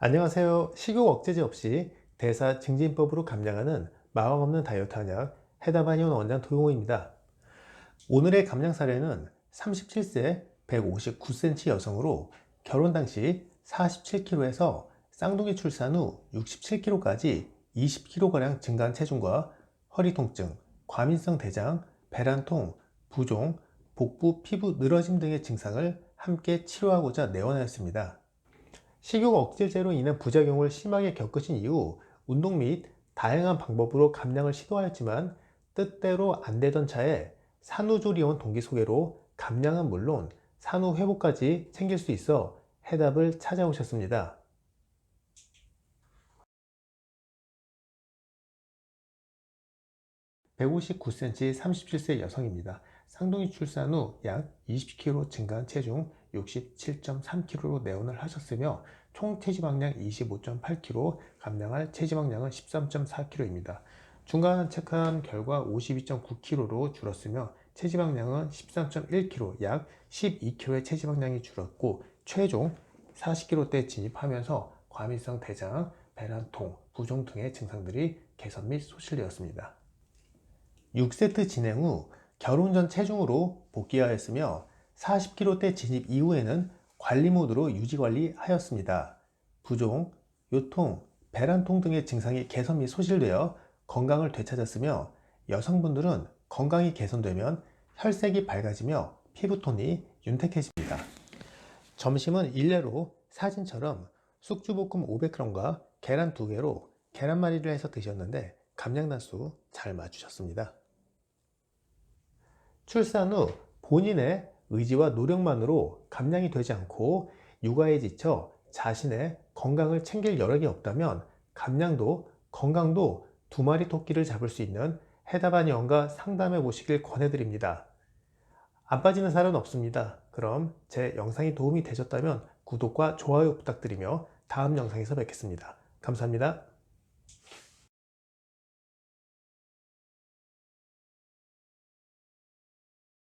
안녕하세요. 식욕 억제제 없이 대사 증진법으로 감량하는 마왕 없는 다이어트 한약 해다바니온 원장 도용호입니다. 오늘의 감량 사례는 37세 159cm 여성으로 결혼 당시 47kg에서 쌍둥이 출산 후 67kg까지 20kg가량 증가한 체중과 허리 통증, 과민성 대장, 배란통, 부종, 복부 피부 늘어짐 등의 증상을 함께 치료하고자 내원하였습니다. 식욕 억제제로 인한 부작용을 심하게 겪으신 이후 운동 및 다양한 방법으로 감량을 시도하였지만 뜻대로 안 되던 차에 산후조리원 동기 소개로 감량은 물론 산후 회복까지 챙길 수 있어 해답을 찾아오셨습니다. (159cm) (37세) 여성입니다. 쌍둥이 출산 후 약 20kg 증가한 체중 67.3kg로 내원을 하셨으며 총 체지방량 25.8kg, 감량할 체지방량은 13.4kg입니다. 중간 체크한 결과 52.9kg로 줄었으며 체지방량은 13.1kg, 약 12kg의 체지방량이 줄었고 최종 40kg대 진입하면서 과민성 대장, 배란통, 부종 등의 증상들이 개선 및 소실되었습니다. 6세트 진행 후 결혼 전 체중으로 복귀하였으며 40kg대 진입 이후에는 관리 모드로 유지 관리하였습니다. 부종, 요통, 배란통 등의 증상이 개선 및 소실되어 건강을 되찾았으며 여성분들은 건강이 개선되면 혈색이 밝아지며 피부톤이 윤택해집니다. 점심은 일례로 사진처럼 숙주볶음 500g과 계란 2개로 계란말이를 해서 드셨는데 감량단수 잘 맞추셨습니다. 출산 후 본인의 의지와 노력만으로 감량이 되지 않고 육아에 지쳐 자신의 건강을 챙길 여력이 없다면 감량도 건강도 두 마리 토끼를 잡을 수 있는 해다바니언과 상담해 보시길 권해드립니다. 안 빠지는 살은 없습니다. 그럼 제 영상이 도움이 되셨다면 구독과 좋아요 부탁드리며 다음 영상에서 뵙겠습니다. 감사합니다.